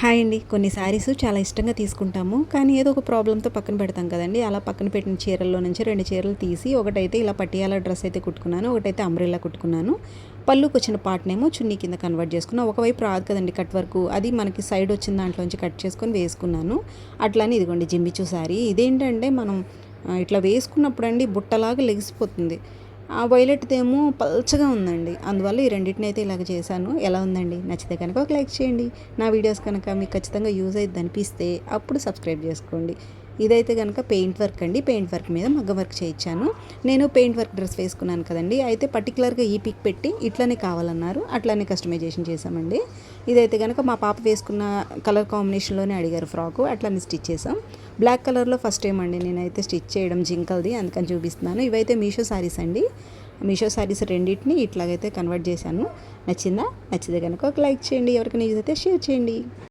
Hi అండి. కొన్ని శారీస్ చాలా ఇష్టంగా తీసుకుంటాము. కానీ ఏదో ఒక ప్రాబ్లంతో పక్కన పెడతాం కదండి. అలా పక్కన పెట్టిన చీరల్లో నుంచి రెండు చీరలు తీసి ఒకటైతే ఇలా పటియాల డ్రెస్ అయితే కుట్టుకున్నాను. ఒకటైతే అంబ్రెల్లా కుట్టుకున్నాను. పళ్ళుకి వచ్చిన పాటనేమో చున్నీ కింద కన్వర్ట్ చేసుకున్నాను ఒకవైపు రాదు కదండి కట్ వరకు అది మనకి సైడ్ వచ్చిన దాంట్లోంచి కట్ చేసుకొని వేసుకున్నాను. అట్లానే ఇదిగోండి జిమ్మిచూ శారీ ఇదేంటంటే మనం ఇట్లా వేసుకున్నప్పుడు అండి బుట్టలాగా లెగిసిపోతుంది. ఆ వైలెట్ది ఏమో పల్చగా ఉందండి. అందువల్ల ఈ రెండింటిని అయితే ఇలాగ చేశాను. ఎలా ఉందండి? నచ్చితే కనుక ఒక లైక్ చేయండి. నా వీడియోస్ కనుక మీకు ఖచ్చితంగా యూజ్ అయ్యింది అనిపిస్తే అప్పుడు సబ్స్క్రైబ్ చేసుకోండి. ఇదైతే కనుక పెయింట్ వర్క్ అండి. పెయింట్ వర్క్ మీద మగ్గ వర్క్ చేయించాను. నేను పెయింట్ వర్క్ డ్రెస్ వేసుకున్నాను కదండి. అయితే పర్టికులర్గా ఈ పిక్ పెట్టి ఇట్లానే కావాలన్నారు. అట్లానే కస్టమైజేషన్ చేశామండి. ఇదైతే కనుక మా పాప వేసుకున్న కలర్ కాంబినేషన్లోనే అడిగారు ఫ్రాకు. అట్లానే స్టిచ్ చేసాం బ్లాక్ కలర్లో ఫస్ట్ టైం అండి నేనైతే స్టిచ్ చేయడం జింకల్ది అందుకని చూపిస్తున్నాను. ఇవైతే మీషో శారీస్ అండి. మీషో శారీస్ రెండింటిని ఇట్లాగైతే కన్వర్ట్ చేశాను. నచ్చిందా? నచ్చితే కనుక ఒక లైక్ చేయండి. ఎవరికైనా యూజ్ అయితే షేర్ చేయండి.